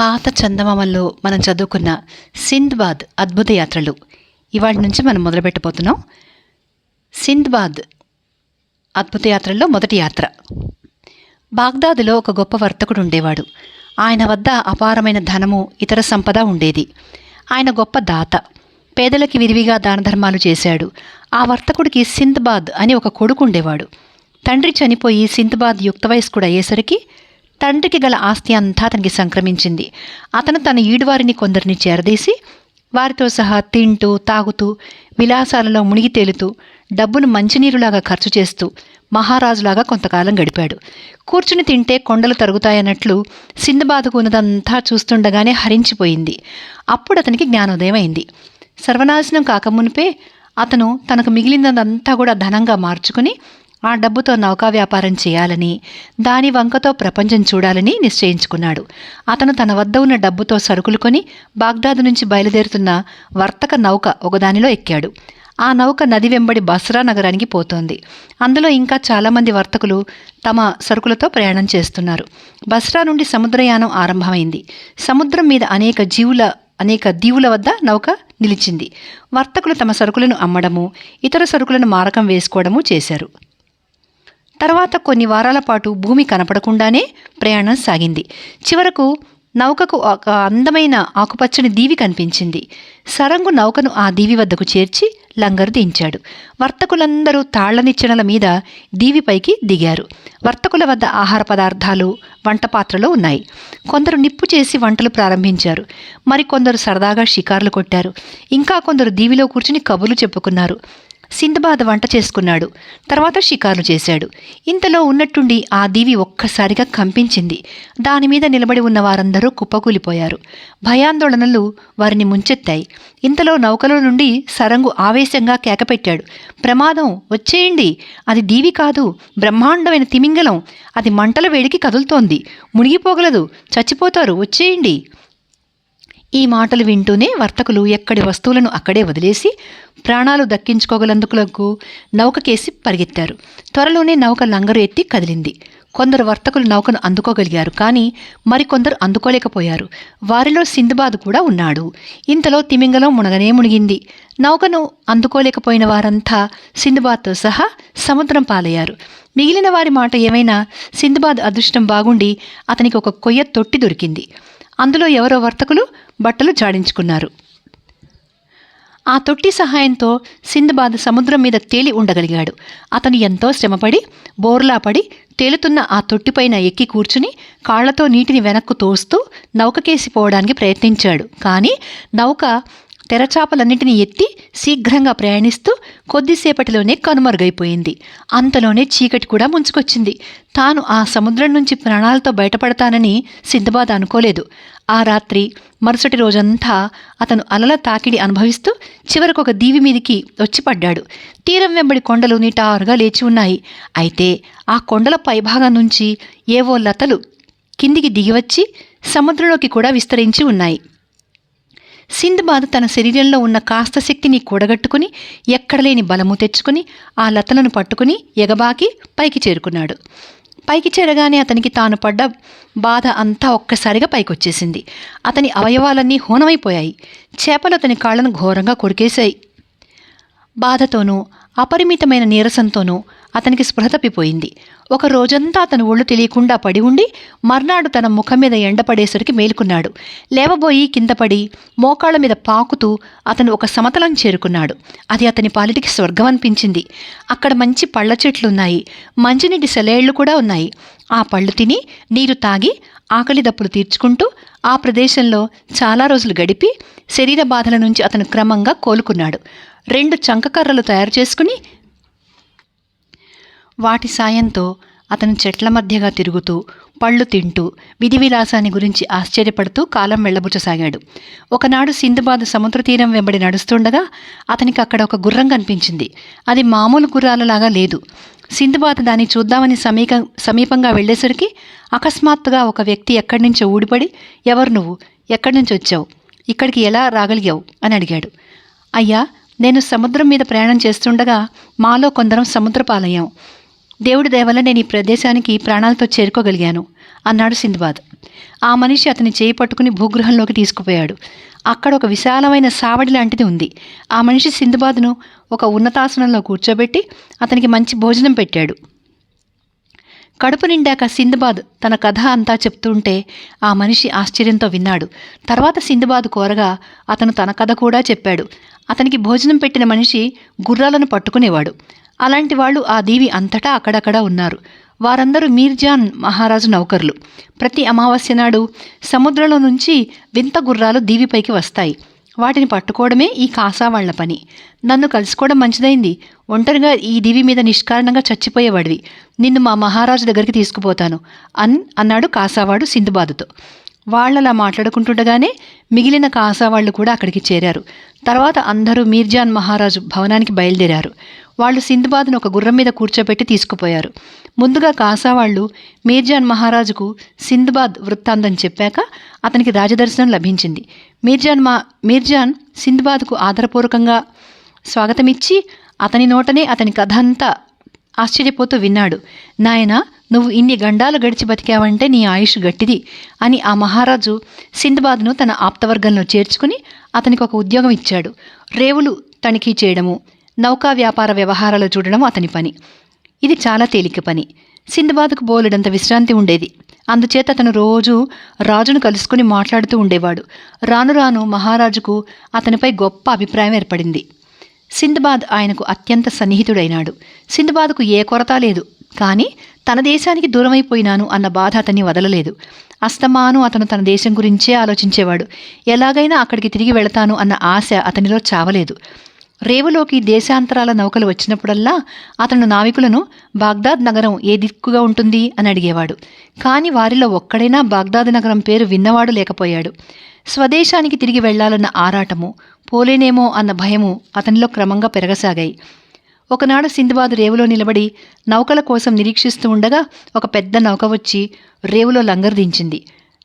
పాత చందమామల్లో మనం చదువుకున్న సింద్బాద్ అద్భుత యాత్రలు. ఇవాటి నుంచి మనం మొదలుపెట్టబోతున్నాం. సింద్బాద్ అద్భుత యాత్రల్లో మొదటి యాత్ర. బాగ్దాదులో ఒక గొప్ప వర్తకుడు ఉండేవాడు. ఆయన వద్ద అపారమైన ధనము ఇతర సంపద ఉండేది. ఆయన గొప్ప దాత. పేదలకి విరివిగా దాన ధర్మాలు చేశాడు. ఆ వర్తకుడికి సింద్బాద్ అని ఒక కొడుకు ఉండేవాడు. తండ్రి చనిపోయి సింద్బాద్ యుక్త వయస్కుడు అయ్యేసరికి తండ్రికి గల ఆస్తి అంతా అతనికి సంక్రమించింది. అతను తన ఈడువారిని కొందరిని చేరదీసి వారితో సహా తింటూ తాగుతూ విలాసాలలో మునిగి తేలుతూ డబ్బును మంచినీరులాగా ఖర్చు చేస్తూ మహారాజులాగా కొంతకాలం గడిపాడు. కూర్చుని తింటే కొండలు తరుగుతాయన్నట్లు సింధబాదుకు ఉన్నదంతా చూస్తుండగానే హరించిపోయింది. అప్పుడు అతనికి జ్ఞానోదయం అయింది. సర్వనాశనం కాకమునిపే అతను తనకు మిగిలినదంతా కూడా ధనంగా మార్చుకుని ఆ డబ్బుతో నౌకా వ్యాపారం చేయాలని దాని వంకతో ప్రపంచం చూడాలని నిశ్చయించుకున్నాడు. అతను తన వద్ద ఉన్న డబ్బుతో సరుకులు కొని బాగ్దాద్ నుంచి బయలుదేరుతున్న వర్తక నౌక ఒకదానిలో ఎక్కాడు. ఆ నౌక నది వెంబడి బస్రా నగరానికి పోతోంది. అందులో ఇంకా చాలామంది వర్తకులు తమ సరుకులతో ప్రయాణం చేస్తున్నారు. బస్రా నుండి సముద్రయానం ఆరంభమైంది. సముద్రం మీద అనేక జీవుల అనేక దీవుల వద్ద నౌక నిలిచింది. వర్తకులు తమ సరుకులను అమ్మడము ఇతర సరుకులను మారకం వేసుకోవడము చేశారు. తర్వాత కొన్ని వారాల పాటు భూమి కనపడకుండానే ప్రయాణం సాగింది. చివరకు నౌకకు ఒక అందమైన ఆకుపచ్చని దీవి కనిపించింది. సరంగు నౌకను ఆ దీవి వద్దకు చేర్చి లంగరు దించాడు. వర్తకులందరూ తాళ్ళనిచ్చనల మీద దీవిపైకి దిగారు. వర్తకుల వద్ద ఆహార పదార్థాలు వంట పాత్రలు ఉన్నాయి. కొందరు నిప్పు చేసి వంటలు ప్రారంభించారు. మరికొందరు సరదాగా షికార్లు కొట్టారు. ఇంకా కొందరు దీవిలో కూర్చుని కబుర్లు చెప్పుకున్నారు. సింధబాద వంట చేసుకున్నాడు. తర్వాత షికారు చేశాడు. ఇంతలో ఉన్నట్టుండి ఆ దీవి ఒక్కసారిగా కంపించింది. దాని మీద నిలబడి ఉన్న వారందరూ కుప్పకూలిపోయారు. భయాందోళనలు వారిని ముంచెత్తాయి. ఇంతలో నౌకలో నుండి సరంగు ఆవేశంగా కేకపెట్టాడు. ప్రమాదం వచ్చేయండి. అది దీవి కాదు బ్రహ్మాండమైన తిమింగలం. అది మంటల వేడికి కదులుతోంది. మునిగిపోగలదు. చచ్చిపోతారు వచ్చేయండి. ఈ మాటలు వింటూనే వర్తకులు ఎక్కడి వస్తువులను అక్కడే వదిలేసి ప్రాణాలు దక్కించుకోగలందుకులకు నౌకకేసి పరిగెత్తారు. త్వరలోనే నౌక లంగరు ఎత్తి కదిలింది. కొందరు వర్తకులు నౌకను అందుకోగలిగారు కానీ మరికొందరు అందుకోలేకపోయారు. వారిలో సింధుబాద్ కూడా ఉన్నాడు. ఇంతలో తిమింగలం మునగనే మునిగింది. నౌకను అందుకోలేకపోయిన వారంతా సింధుబాద్తో సహా సముద్రం పాలయ్యారు. మిగిలిన వారి మాట ఏమైనా సింధుబాద్ అదృష్టం బాగుండి అతనికి ఒక కొయ్య తొట్టి దొరికింది. అందులో ఎవరో వర్తకులు బట్టలు జాడించుకున్నారు. ఆ తొట్టి సహాయంతో సింధబాద్ సముద్రం మీద తేలి ఉండగలిగాడు. అతను ఎంతో శ్రమపడి బోర్లా పడి తేలుతున్న ఆ తొట్టిపైన ఎక్కి కూర్చుని కాళ్ళతో నీటిని వెనక్కు తోస్తూ నౌక కేసిపోవడానికి ప్రయత్నించాడు. కానీ నౌక తెరచాపలన్నింటినీ ఎత్తి శీఘ్రంగా ప్రయాణిస్తూ కొద్దిసేపటిలోనే కనుమరుగైపోయింది. అంతలోనే చీకటి కూడా ముంచుకొచ్చింది. తాను ఆ సముద్రం నుంచి ప్రాణాలతో బయటపడతానని సిద్ధబాద్ అనుకోలేదు. ఆ రాత్రి మరుసటి రోజంతా అతను అలల తాకిడి అనుభవిస్తూ చివరకు ఒక దీవి మీదికి వచ్చి పడ్డాడు. తీరం వెంబడి కొండలు నిటారుగా లేచి ఉన్నాయి. అయితే ఆ కొండల పైభాగం నుంచి ఏవో లతలు కిందికి దిగివచ్చి సముద్రంలోకి కూడా విస్తరించి ఉన్నాయి. సింధబాద్ తన శరీరంలో ఉన్న కాస్త శక్తిని కూడగట్టుకుని ఎక్కడలేని బలము తెచ్చుకుని ఆ లతలను పట్టుకుని ఎగబాకి పైకి చేరుకున్నాడు. పైకి చేరగానే అతనికి తాను పడ్డ బాధ అంతా ఒక్కసారిగా పైకొచ్చేసింది. అతని అవయవాలన్నీ హోనమైపోయాయి. చేపలు అతని కాళ్ళను ఘోరంగా కొరికేశాయి. బాధతోనూ అపరిమితమైన నీరసంతోనూ అతనికి స్పృహ తప్పిపోయింది. ఒక రోజంతా అతను ఒళ్ళు తెలియకుండా పడి ఉండి మర్నాడు తన ముఖం మీద ఎండపడేసరికి మేలుకున్నాడు. లేవబోయి కిందపడి మోకాళ్ళ మీద పాకుతూ అతను ఒక సమతలం చేరుకున్నాడు. అది అతని పాలిటికి స్వర్గం అనిపించింది. అక్కడ మంచి పళ్ళ చెట్లున్నాయి. మంచినీటి సెలయేళ్ళు కూడా ఉన్నాయి. ఆ పళ్ళు తిని నీరు తాగి ఆకలి దప్పులు తీర్చుకుంటూ ఆ ప్రదేశంలో చాలా రోజులు గడిపి శరీర బాధల నుంచి అతను క్రమంగా కోలుకున్నాడు. రెండు చంకకర్రలు తయారు చేసుకుని వాటి సాయంతో అతను చెట్ల మధ్యగా తిరుగుతూ పళ్ళు తింటూ విధి విలాసాన్ని గురించి ఆశ్చర్యపడుతూ కాలం వెళ్ళబుచ్చసాగాడు. ఒకనాడు సింధుబాద్ సముద్ర తీరం వెంబడి నడుస్తుండగా అతనికి అక్కడ ఒక గుర్రం కనిపించింది. అది మామూలు గుర్రాలలాగా లేదు. సింధుబాద్ దాన్ని చూద్దామని సమీక సమీపంగా వెళ్ళేసరికి అకస్మాత్తుగా ఒక వ్యక్తి ఎక్కడి నుంచో ఊడిపడి ఎవరు నువ్వు? ఎక్కడి నుంచి వచ్చావు? ఇక్కడికి ఎలా రాగలిగావు? అని అడిగాడు. అయ్యా నేను సముద్రం మీద ప్రయాణం చేస్తుండగా మాలో కొందరం సముద్రపాలయ్యాం. దేవుడి దయవల్ల నేను ఈ ప్రదేశానికి ప్రాణాలతో చేరుకోగలిగాను అన్నాడు సింధుబాద్. ఆ మనిషి అతని చేయి పట్టుకుని భూగృహంలోకి తీసుకుపోయాడు. అక్కడ ఒక విశాలమైన సావడి లాంటిది ఉంది. ఆ మనిషి సింధుబాద్ను ఒక ఉన్నతాసనంలో కూర్చోబెట్టి అతనికి మంచి భోజనం పెట్టాడు. కడుపు నిండాక సింధుబాద్ తన కథ అంతా చెప్తుంటే ఆ మనిషి ఆశ్చర్యంతో విన్నాడు. తర్వాత సింధుబాద్ కోరగా అతను తన కథ కూడా చెప్పాడు. అతనికి భోజనం పెట్టిన మనిషి గుర్రాలను పట్టుకునేవాడు. అలాంటి వాళ్ళు ఆ దీవి అంతటా అక్కడక్కడ ఉన్నారు. వారందరూ మీర్జాన్ మహారాజు నౌకర్లు. ప్రతి అమావాస్య నాడు సముద్రంలో నుంచి వింత గుర్రాలు దీవిపైకి వస్తాయి. వాటిని పట్టుకోవడమే ఈ కాసా వాళ్ళ పని. నన్ను కలుసుకోవడం మంచిదైంది. ఒంటరిగా ఈ దివి మీద నిష్కారణంగా చచ్చిపోయేవాడివి. నిన్ను మా మహారాజు దగ్గరికి తీసుకుపోతాను. అన్ అన్నాడు కాసావాడు సింధుబాదుతో వాళ్ళలా మాట్లాడుకుంటుండగానే మిగిలిన కాసావాళ్ళు కూడా అక్కడికి చేరారు. తర్వాత అందరూ మీర్జాన్ మహారాజు భవనానికి బయలుదేరారు. వాళ్ళు సింధుబాద్ను ఒక గుర్రం మీద కూర్చోబెట్టి తీసుకుపోయారు. ముందుగా కాసావాళ్ళు మీర్జాన్ మహారాజుకు సింధుబాద్ వృత్తాంతం చెప్పాక అతనికి రాజదర్శనం లభించింది. మీర్జాన్ మా మీర్జాన్ సింధుబాద్కు ఆదరపూర్వకంగా స్వాగతమిచ్చి అతని నోటనే అతని కథ అంతా ఆశ్చర్యపోతూ విన్నాడు. నాయనా నువ్వు ఇన్ని గండాలు గడిచి బతికావంటే నీ ఆయుష్ గట్టిది అని ఆ మహారాజు సింధుబాద్ను తన ఆప్తవర్గంలో చేర్చుకుని అతనికి ఒక ఉద్యోగం ఇచ్చాడు. రేవులు తనిఖీ చేయడము నౌకా వ్యాపార వ్యవహారాలు చూడడం అతని పని. ఇది చాలా తేలిక పని. సింధుబాద్కు బోలెడంత విశ్రాంతి ఉండేది. అందుచేత అతను రోజు రాజును కలుసుకుని మాట్లాడుతూ ఉండేవాడు. రాను రాను మహారాజుకు అతనిపై గొప్ప అభిప్రాయం ఏర్పడింది. సింధుబాద్ ఆయనకు అత్యంత సన్నిహితుడైనాడు. సింద్బాద్కు ఏ కొరత లేదు. కానీ తన దేశానికి దూరమైపోయినాను అన్న బాధ అతన్ని వదలలేదు. అస్తమాను అతను తన దేశం గురించే ఆలోచించేవాడు. ఎలాగైనా అక్కడికి తిరిగి వెళతాను అన్న ఆశ అతనిలో చావలేదు. రేవులోకి దేశాంతరాల నౌకలు వచ్చినప్పుడల్లా అతను నావికులను బాగ్దాద్ నగరం ఏ దిక్కుగా ఉంటుంది? అని అడిగేవాడు. కానీ వారిలో ఒక్కడైనా బాగ్దాద్ నగరం పేరు విన్నవాడు లేకపోయాడు. స్వదేశానికి తిరిగి వెళ్ళాలన్న ఆరాటము పోలేనేమో అన్న భయము అతనిలో క్రమంగా పెరగసాగాయి. ఒకనాడు సింధువాదు రేవులో నిలబడి నౌకల కోసం నిరీక్షిస్తూ ఉండగా ఒక పెద్ద నౌక వచ్చి రేవులో లంగరు దించింది.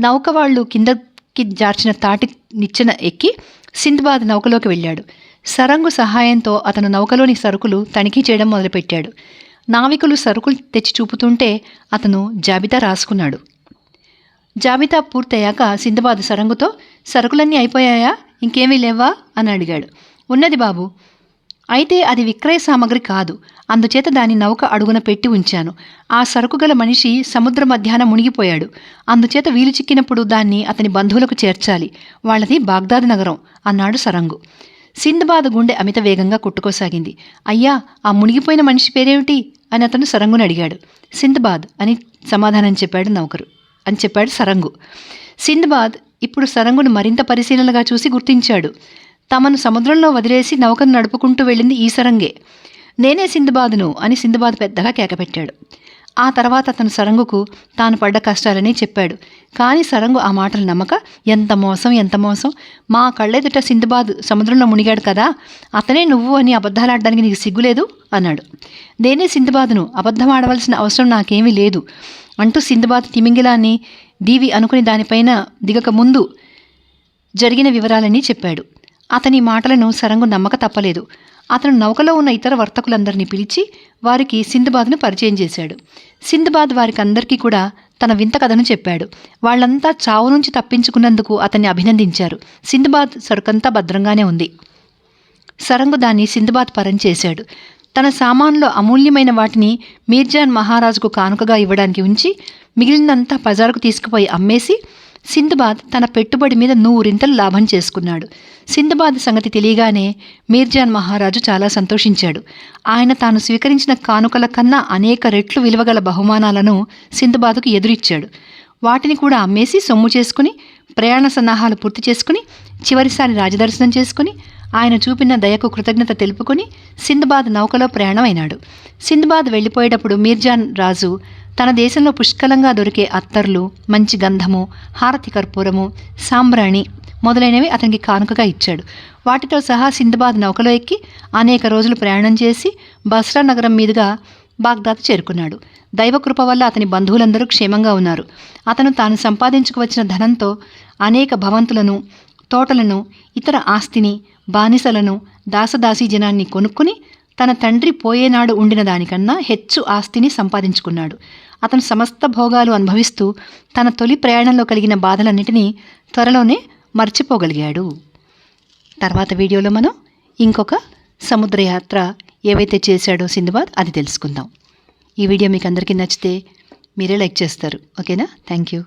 నౌక వాళ్ళు కిందకి జార్చిన తాటి నిచ్చెన ఎక్కి సింధుబాద్ నౌకలోకి వెళ్ళాడు. సరంగు సహాయంతో అతను నౌకలోని సరుకులు తనిఖీ చేయడం మొదలుపెట్టాడు. నావికులు సరుకులు తెచ్చి చూపుతుంటే అతను జాబితా రాసుకున్నాడు. జాబితా పూర్తయ్యాక సింధబాద్ సరంగుతో సరుకులన్నీ అయిపోయాయా? ఇంకేమీ లేవా? అని అడిగాడు. ఉన్నది బాబు. అయితే అది విక్రయ సామగ్రి కాదు. అందుచేత దాని నౌక అడుగున పెట్టి ఉంచాను. ఆ సరుకు గల మనిషి సముద్ర మధ్యాహ్న మునిగిపోయాడు. అందుచేత వీలు చిక్కినప్పుడు దాన్ని అతని బంధువులకు చేర్చాలి. వాళ్ళది బాగ్దాద్ నగరం. అన్నాడు సరంగు. సింధబాద్ గుండె అమిత వేగంగా కొట్టుకోసాగింది. అయ్యా ఆ మునిగిపోయిన మనిషి పేరేమిటి? అని అతను సరంగుని అడిగాడు. సింధబాద్ అని సమాధానం చెప్పాడు నౌకరు. అని చెప్పాడు సరంగు. సింధబాద్ ఇప్పుడు సరంగును మరింత పరిశీలనగా చూసి గుర్తించాడు. తమను సముద్రంలో వదిలేసి నౌకను నడుపుకుంటూ వెళ్ళింది ఈ సరంగే. నేనే సింధుబాదును అని సింధుబాద్ పెద్దగా కేకపెట్టాడు. ఆ తర్వాత అతను సరంగుకు తాను పడ్డ కష్టాలని చెప్పాడు. కానీ సరంగు ఆ మాటలు నమ్మక ఎంత మోసం ఎంత మోసం? మా కళ్ళెదుట సింధుబాద్ సముద్రంలో మునిగాడు కదా అతనే నువ్వు అని అబద్ధాలాడడానికి నీకు సిగ్గులేదు? అన్నాడు. నేనే సింధుబాదును అబద్ధం ఆడవలసిన అవసరం నాకేమీ లేదు. అంటూ సింధుబాద్ తిమింగిలాన్ని దీవి అనుకుని దానిపైన దిగక ముందు జరిగిన వివరాలని చెప్పాడు. అతని మాటలను సరంగు నమ్మక తప్పలేదు. అతను నౌకలో ఉన్న ఇతర వర్తకులందరినీ పిలిచి వారికి సింధుబాద్ను పరిచయం చేశాడు. సింధుబాద్ వారికి అందరికీ కూడా తన వింత కథను చెప్పాడు. వాళ్ళంతా చావు నుంచి తప్పించుకున్నందుకు అతన్ని అభినందించారు. సింధుబాద్ సరుకంతా భద్రంగానే ఉంది. సరంగు దాన్ని సింధుబాద్ పరం చేశాడు. తన సామాన్లో అమూల్యమైన వాటిని మీర్జాన్ మహారాజుకు కానుకగా ఇవ్వడానికి ఉంచి మిగిలినంతా బజారుకు తీసుకుపోయి అమ్మేసి సింధుబాద్ తన పెట్టుబడి మీద నూరింతలు లాభం చేసుకున్నాడు. సింధుబాద్ సంగతి తెలియగానే మీర్జాన్ మహారాజు చాలా సంతోషించాడు. ఆయన తాను స్వీకరించిన కానుకల కన్నా అనేక రెట్లు విలువగల బహుమానాలను సింధుబాదుకు ఎదురిచ్చాడు. వాటిని కూడా అమ్మేసి సొమ్ము చేసుకుని ప్రయాణ సన్నాహాలు పూర్తి చేసుకుని చివరిసారి రాజదర్శనం చేసుకుని ఆయన చూపిన దయకు కృతజ్ఞత తెలుపుకొని సింధుబాద్ నౌకలో ప్రయాణమైనాడు. సింధుబాద్ వెళ్ళిపోయేటప్పుడు మీర్జాన్ రాజు తన దేశంలో పుష్కలంగా దొరికే అత్తర్లు మంచి గంధము హారతి కర్పూరము సాంబ్రాణి మొదలైనవి అతనికి కానుకగా ఇచ్చాడు. వాటితో సహా సింధబాద్ నౌకలో ఎక్కి అనేక రోజులు ప్రయాణం చేసి బస్రా నగరం మీదుగా బాగ్దాద్ చేరుకున్నాడు. దైవకృప వల్ల అతని బంధువులందరూ క్షేమంగా ఉన్నారు. అతను తాను సంపాదించుకువచ్చిన ధనంతో అనేక భవంతులను తోటలను ఇతర ఆస్తిని బానిసలను దాసదాసీ జనాన్ని కొనుక్కుని తన తండ్రి పోయేనాడు ఉండిన దానికన్నా హెచ్చు ఆస్తిని సంపాదించుకున్నాడు. అతను సమస్త భోగాలు అనుభవిస్తూ తన తొలి ప్రయాణంలో కలిగిన బాధలన్నిటినీ త్వరలోనే మర్చిపోగలిగాడు. తర్వాత వీడియోలో మనం ఇంకొక సముద్రయాత్ర ఏవైతే చేశాడో సింధుబాద్ అది తెలుసుకుందాం. ఈ వీడియో మీకు అందరికీ నచ్చితే మీరే లైక్ చేస్తారు. ఓకేనా? Thank you.